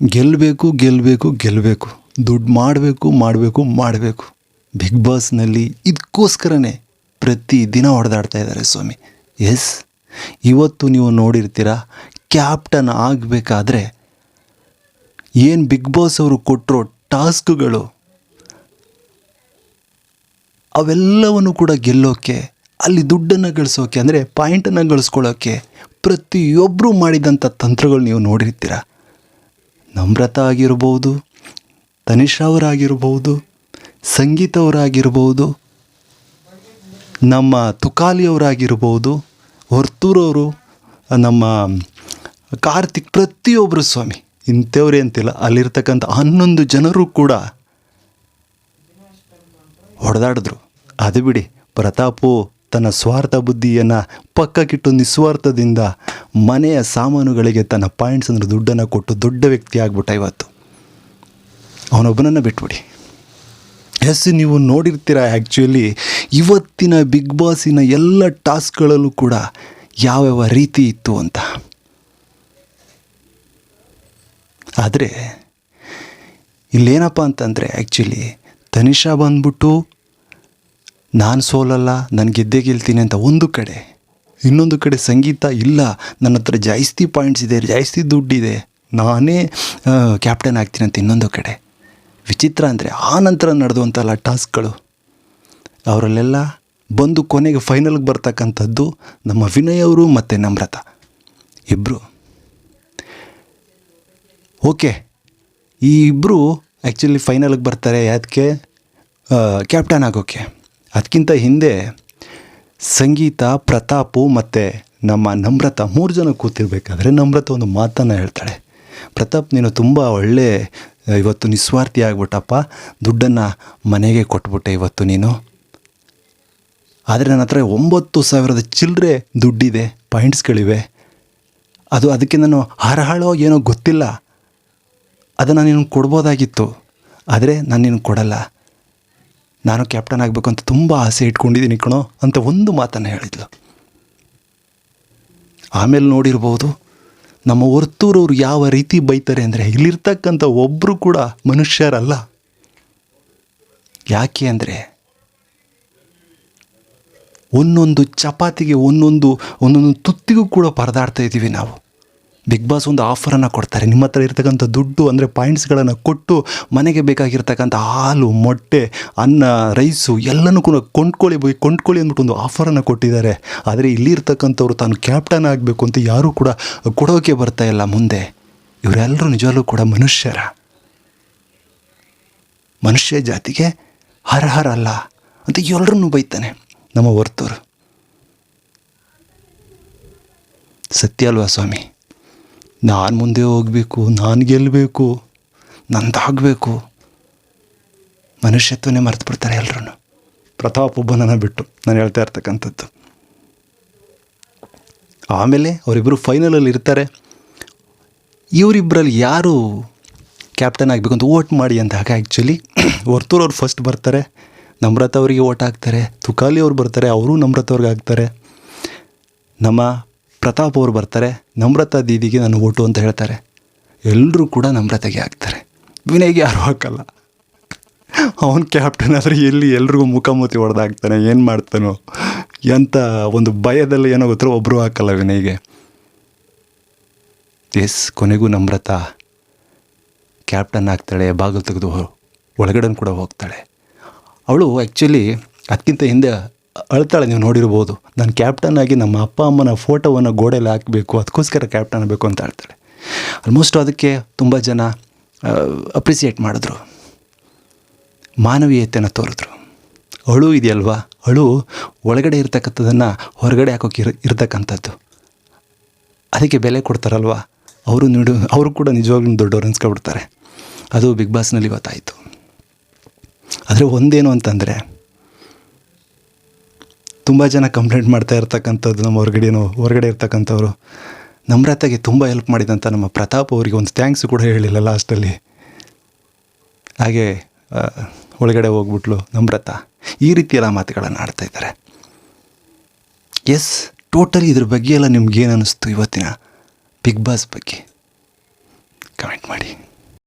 ಗೆಲ್ಲಬೇಕು ಗೆಲ್ಲಬೇಕು ಗೆಲ್ಲಬೇಕು ದುಡ್ಡು ಮಾಡಬೇಕು ಮಾಡಬೇಕು ಮಾಡಬೇಕು. ಬಿಗ್ ಬಾಸ್ನಲ್ಲಿ ಇದಕ್ಕೋಸ್ಕರನೇ ಪ್ರತಿ ದಿನ ಹೊಡೆದಾಡ್ತಾ ಇದ್ದಾರೆ ಸ್ವಾಮಿ. ಎಸ್ ಇವತ್ತು ನೀವು ನೋಡಿರ್ತೀರ ಕ್ಯಾಪ್ಟನ್ ಆಗಬೇಕಾದ್ರೆ ಏನು ಬಿಗ್ ಬಾಸ್ ಅವರು ಕೊಟ್ಟಿರೋ ಟಾಸ್ಕ್ಗಳು ಅವೆಲ್ಲವನ್ನು ಕೂಡ ಗೆಲ್ಲೋಕ್ಕೆ ಅಲ್ಲಿ ದುಡ್ಡನ್ನು ಗಳಿಸೋಕೆ, ಅಂದರೆ ಪಾಯಿಂಟನ್ನು ಗಳಿಸ್ಕೊಳ್ಳೋಕ್ಕೆ ಪ್ರತಿಯೊಬ್ಬರೂ ಮಾಡಿದಂಥ ತಂತ್ರಗಳು ನೀವು ನೋಡಿರ್ತೀರ. ನಮ್ರತಾ ಆಗಿರ್ಬೋದು ತನಿಷ್ ಅವರಾಗಿರ್ಬೋದು ಸಂಗೀತ ಅವರಾಗಿರ್ಬೋದು ನಮ್ಮ ತುಕಾಲಿಯವರಾಗಿರ್ಬೋದು ಹೊರ್ತೂರವರು ನಮ್ಮ ಕಾರ್ತಿಕ್ ಪ್ರತಿಯೊಬ್ಬರು ಸ್ವಾಮಿ, ಇಂಥವ್ರೇ ಅಂತಿಲ್ಲ. ಅಲ್ಲಿರ್ತಕ್ಕಂಥ ಹನ್ನೊಂದು ಜನರು ಕೂಡ ಹೊಡೆದಾಡಿದ್ರು. ಅದು ಬಿಡಿ, ಪ್ರತಾಪು ತನ್ನ ಸ್ವಾರ್ಥ ಬುದ್ಧಿಯನ್ನು ಪಕ್ಕಕ್ಕಿಟ್ಟು ನಿಸ್ವಾರ್ಥದಿಂದ ಮನೆಯ ಸಾಮಾನುಗಳಿಗೆ ತನ್ನ ಪಾಯಿಂಟ್ಸ್ ಅಂದರೆ ದುಡ್ಡನ್ನು ಕೊಟ್ಟು ದೊಡ್ಡ ವ್ಯಕ್ತಿ ಆಗ್ಬಿಟ್ಟ ಇವತ್ತು. ಅವನೊಬ್ಬನನ್ನು ಬಿಟ್ಬಿಡಿ. ಎಸ್, ನೀವು ನೋಡಿರ್ತೀರ ಆ್ಯಕ್ಚುಲಿ ಇವತ್ತಿನ ಬಿಗ್ ಬಾಸಿನ ಎಲ್ಲ ಟಾಸ್ಕ್ಗಳಲ್ಲೂ ಕೂಡ ಯಾವ್ಯಾವ ರೀತಿ ಇತ್ತು ಅಂತ. ಆದರೆ ಇಲ್ಲೇನಪ್ಪ ಅಂತಂದರೆ ಆ್ಯಕ್ಚುಲಿ ತನಿಷಾ ಬಂದ್ಬಿಟ್ಟು ನಾನು ಸೋಲಲ್ಲ, ನಾನು ಗೆದ್ದೇ ಗೆಲ್ತೀನಿ ಅಂತ ಒಂದು ಕಡೆ. ಇನ್ನೊಂದು ಕಡೆ ಸಂಗೀತ ಇಲ್ಲ, ನನ್ನ ಹತ್ರ ಜಾಸ್ತಿ ಪಾಯಿಂಟ್ಸ್ ಇದೆ, ಜಾಸ್ತಿ ದುಡ್ಡಿದೆ, ನಾನೇ ಕ್ಯಾಪ್ಟನ್ ಆಗ್ತೀನಿ ಅಂತ ಇನ್ನೊಂದು ಕಡೆ. ವಿಚಿತ್ರ ಅಂದರೆ ಆ ನಂತರ ನಡೆದುವಂಥಲ್ಲ ಟಾಸ್ಕ್ಗಳು ಅವರಲ್ಲೆಲ್ಲ ಬಂದು ಕೊನೆಗೆ ಫೈನಲ್ಗೆ ಬರ್ತಕ್ಕಂಥದ್ದು ನಮ್ಮ ವಿನಯ್ ಅವರು ಮತ್ತು ನಮ್ರತ. ಇಬ್ಬರು ಓಕೆ, ಈ ಇಬ್ಬರು ಆ್ಯಕ್ಚುಲಿ ಫೈನಲ್ಗೆ ಬರ್ತಾರೆ, ಯಾಕೆ ಕ್ಯಾಪ್ಟನ್ ಆಗೋಕ್ಕೆ ಅದಕ್ಕಿಂತ ಹಿಂದೆ ಸಂಗೀತ, ಪ್ರತಾಪು ಮತ್ತು ನಮ್ಮ ನಮ್ರತ ಮೂರು ಜನ ಕೂತಿರ್ಬೇಕಾದ್ರೆ ನಮ್ರತ ಒಂದು ಮಾತನ್ನು ಹೇಳ್ತಾಳೆ. ಪ್ರತಾಪ್, ನೀನು ತುಂಬ ಒಳ್ಳೆ ಇವತ್ತು ನಿಸ್ವಾರ್ಥಿ ಆಗ್ಬಿಟ್ಟಪ್ಪ. ದುಡ್ಡನ್ನು ಮನೆಗೆ ಕೊಟ್ಬಿಟ್ಟೆ ಇವತ್ತು ನೀನು. ಆದರೆ ನನ್ನ ಹತ್ರ ಒಂಬತ್ತು ಸಾವಿರದ ಚಿಲ್ಲರೆ ದುಡ್ಡಿದೆ ಪಾಯಿಂಟ್ಸ್ಗಳಿವೆ ಅದು ಅದಕ್ಕೆ ನಾನು ಹರಹಾಳೋ ಏನೋ ಗೊತ್ತಿಲ್ಲ. ಅದನ್ನು ನೀನು ಕೊಡ್ಬೋದಾಗಿತ್ತು. ಆದರೆ ನಾನು ನಿನಗೆ ಕೊಡಲ್ಲ. ನಾನು ಕ್ಯಾಪ್ಟನ್ ಆಗಬೇಕು ಅಂತ ತುಂಬ ಆಸೆ ಇಟ್ಕೊಂಡಿದ್ದೀನಿ ಕಣೋ ಅಂತ ಒಂದು ಮಾತನ್ನು ಹೇಳಿದ್ಲು. ಆಮೇಲೆ ನೋಡಿರ್ಬೋದು ನಮ್ಮ ಹೊರ್ತೂರವ್ರು ಯಾವ ರೀತಿ ಬೈತಾರೆ ಅಂದರೆ ಇಲ್ಲಿರ್ತಕ್ಕಂಥ ಒಬ್ಬರು ಕೂಡ ಮನುಷ್ಯರಲ್ಲ. ಯಾಕೆ ಅಂದರೆ ಒಂದೊಂದು ಚಪಾತಿಗೆ ಒಂದೊಂದು ಒಂದೊಂದು ತುತ್ತಿಗೂ ಕೂಡ ಪರದಾಡ್ತಾ ಇದ್ದೀವಿ ನಾವು. ಬಿಗ್ ಬಾಸ್ ಒಂದು ಆಫರನ್ನು ಕೊಡ್ತಾರೆ. ನಿಮ್ಮ ಹತ್ರ ಇರ್ತಕ್ಕಂಥ ದುಡ್ಡು ಅಂದರೆ ಪಾಯಿಂಟ್ಸ್ಗಳನ್ನು ಕೊಟ್ಟು ಮನೆಗೆ ಬೇಕಾಗಿರ್ತಕ್ಕಂಥ ಹಾಲು, ಮೊಟ್ಟೆ, ಅನ್ನ ರೈಸು ಎಲ್ಲನೂ ಕೂಡ ಕೊಂಡ್ಕೊಳ್ಳಿ ಬೈ, ಕೊಂಡ್ಕೊಳ್ಳಿ ಅಂದ್ಬಿಟ್ಟು ಒಂದು ಆಫರನ್ನು ಕೊಟ್ಟಿದ್ದಾರೆ. ಆದರೆ ಇಲ್ಲಿರ್ತಕ್ಕಂಥವ್ರು ತಾನು ಕ್ಯಾಪ್ಟನ್ ಆಗಬೇಕು ಅಂತ ಯಾರೂ ಕೂಡ ಕೊಡೋಕೆ ಬರ್ತಾ ಇಲ್ಲ ಮುಂದೆ. ಇವರೆಲ್ಲರೂ ನಿಜವಾಗ್ಲೂ ಕೂಡ ಮನುಷ್ಯರ. ಮನುಷ್ಯ ಜಾತಿಗೆ ಹರಹರ ಅಲ್ಲ ಅಂತ ಎಲ್ಲರನ್ನೂ ಬೈತಾನೆ ನಮ್ಮ ವರ್ತೂರು. ಸತ್ಯ ಅಲ್ವಾ ಸ್ವಾಮಿ? ನಾನು ಮುಂದೆ ಹೋಗಬೇಕು, ನಾನು ಗೆಲ್ಲಬೇಕು ನಂದಾಗಬೇಕು. ಮನುಷ್ಯತ್ವನೇ ಮರೆತು ಬಿಡ್ತಾರೆ ಎಲ್ಲರೂ ಪ್ರತಾಪ್ ಒಬ್ಬನನ್ನು ಬಿಟ್ಟು, ನಾನು ಹೇಳ್ತಾ ಇರ್ತಕ್ಕಂಥದ್ದು. ಆಮೇಲೆ ಅವರಿಬ್ಬರು ಫೈನಲಲ್ಲಿ ಇರ್ತಾರೆ. ಇವರಿಬ್ಬರಲ್ಲಿ ಯಾರು ಕ್ಯಾಪ್ಟನ್ ಆಗಬೇಕು ಅಂತ ಓಟ್ ಮಾಡಿ ಅಂತ. ಹಾಗೆ ಆ್ಯಕ್ಚುಲಿ ಹೊರ್ತೂರವ್ರು ಫಸ್ಟ್ ಬರ್ತಾರೆ, ನಮ್ರತ ಅವರಿಗೆ ಓಟ್ ಹಾಕ್ತಾರೆ, ತುಕಾಲಿ ಅವ್ರು ಬರ್ತಾರೆ, ಅವರು ನಮ್ರತ ಅವ್ರಿಗೆ ಹಾಕ್ತಾರೆ. ನಮ್ಮ ಪ್ರತಾಪ್ ಅವರು ಬರ್ತಾರೆ, ನಮ್ರತಾ ದೀದಿಗೆ ನಾನು ಓಟು ಅಂತ ಹೇಳ್ತಾರೆ. ಎಲ್ಲರೂ ಕೂಡ ನಮ್ರತೆಗೆ ಹಾಕ್ತಾರೆ ವಿನಯ್ಗೆ ಯಾರು ಹಾಕಲ್ಲ. ಅವನು ಕ್ಯಾಪ್ಟನ್ ಆದರೆ ಎಲ್ಲಿ ಎಲ್ರಿಗೂ ಮುಖಾಮುಖಿ ಹೊಡೆದಾಗ್ತಾನೆ ಏನು ಮಾಡ್ತಾನೋ. ಎಂಥ ಒಂದು ಭಯದಲ್ಲಿ ಏನೋ ಗೊತ್ತಿರೋ ಒಬ್ಬರು ಹಾಕಲ್ಲ ವಿನಯ್ಗೆ. ಎಸ್, ಕೊನೆಗೂ ನಮ್ರತಾ ಕ್ಯಾಪ್ಟನ್ ಆಗ್ತಾಳೆ, ಬಾಗಿಲು ತೆಗೆದು ಒಳಗಡೆ ಕೂಡ ಹೋಗ್ತಾಳೆ. ಅವಳು ಆ್ಯಕ್ಚುಲಿ ಅದಕ್ಕಿಂತ ಹಿಂದೆ ಅಳ್ತಾಳೆ, ನೀವು ನೋಡಿರ್ಬೋದು. ನಾನು ಕ್ಯಾಪ್ಟನ್ ಆಗಿ ನಮ್ಮ ಅಪ್ಪ, ಅಮ್ಮನ ಫೋಟೋವನ್ನು ಗೋಡೆಯಲ್ಲಿ ಹಾಕಬೇಕು, ಅದಕ್ಕೋಸ್ಕರ ಕ್ಯಾಪ್ಟನ್ ಆಗಬೇಕು ಅಂತ ಹೇಳ್ತಾಳೆ. ಆಲ್ಮೋಸ್ಟ್ ಅದಕ್ಕೆ ತುಂಬ ಜನ ಅಪ್ರಿಸಿಯೇಟ್ ಮಾಡಿದ್ರು. ಮಾನವೀಯತೆಯನ್ನು ತೋರಿದ್ರು. ಅಳು ಇದೆಯಲ್ವಾ? ಅಳು ಒಳಗಡೆ ಇರ್ತಕ್ಕಂಥದ್ದನ್ನು ಹೊರಗಡೆ ಹಾಕೋಕೆ ಇರ, ಇರ್ತಕ್ಕಂಥದ್ದು. ಅದಕ್ಕೆ ಬೆಲೆ ಕೊಡ್ತಾರಲ್ವ? ಅವರು ನೀಡು, ಅವರು ಕೂಡ ನಿಜವಾಗ್ಲೂ ದೊಡ್ಡವ್ರು ಅನ್ಸ್ಕೊಬಿಡ್ತಾರೆ. ಅದು ಬಿಗ್ ಬಾಸ್ನಲ್ಲಿ ಗೊತ್ತಾಯಿತು. ಆದರೆ ಒಂದೇನು ಅಂತಂದರೆ ತುಂಬ ಜನ ಕಂಪ್ಲೇಂಟ್ ಮಾಡ್ತಾ ಇರ್ತಕ್ಕಂಥದ್ದು ನಮ್ಮ ಹೊರಗಡೆನೋ, ಹೊರಗಡೆ ಇರ್ತಕ್ಕಂಥವ್ರು. ನಮ್ರತೆಗೆ ತುಂಬ ಹೆಲ್ಪ್ ಮಾಡಿದಂಥ ನಮ್ಮ ಪ್ರತಾಪ್ ಅವರಿಗೆ ಒಂದು ಥ್ಯಾಂಕ್ಸ್ ಕೂಡ ಹೇಳಿಲ್ಲ ಲಾಸ್ಟಲ್ಲಿ ಹಾಗೆ ಒಳಗಡೆ ಹೋಗ್ಬಿಟ್ಲು ನಮ್ರತ. ಈ ರೀತಿಯೆಲ್ಲ ಮಾತುಗಳನ್ನು ಆಡ್ತಾ ಇದ್ದಾರೆ. ಎಸ್ ಟೋಟಲಿ ಇದ್ರ ಬಗ್ಗೆ ಎಲ್ಲ ನಿಮ್ಗೇನು ಅನ್ನಿಸ್ತು ಇವತ್ತಿನ ಬಿಗ್ ಬಾಸ್ ಬಗ್ಗೆ? ಕಮೆಂಟ್ ಮಾಡಿ.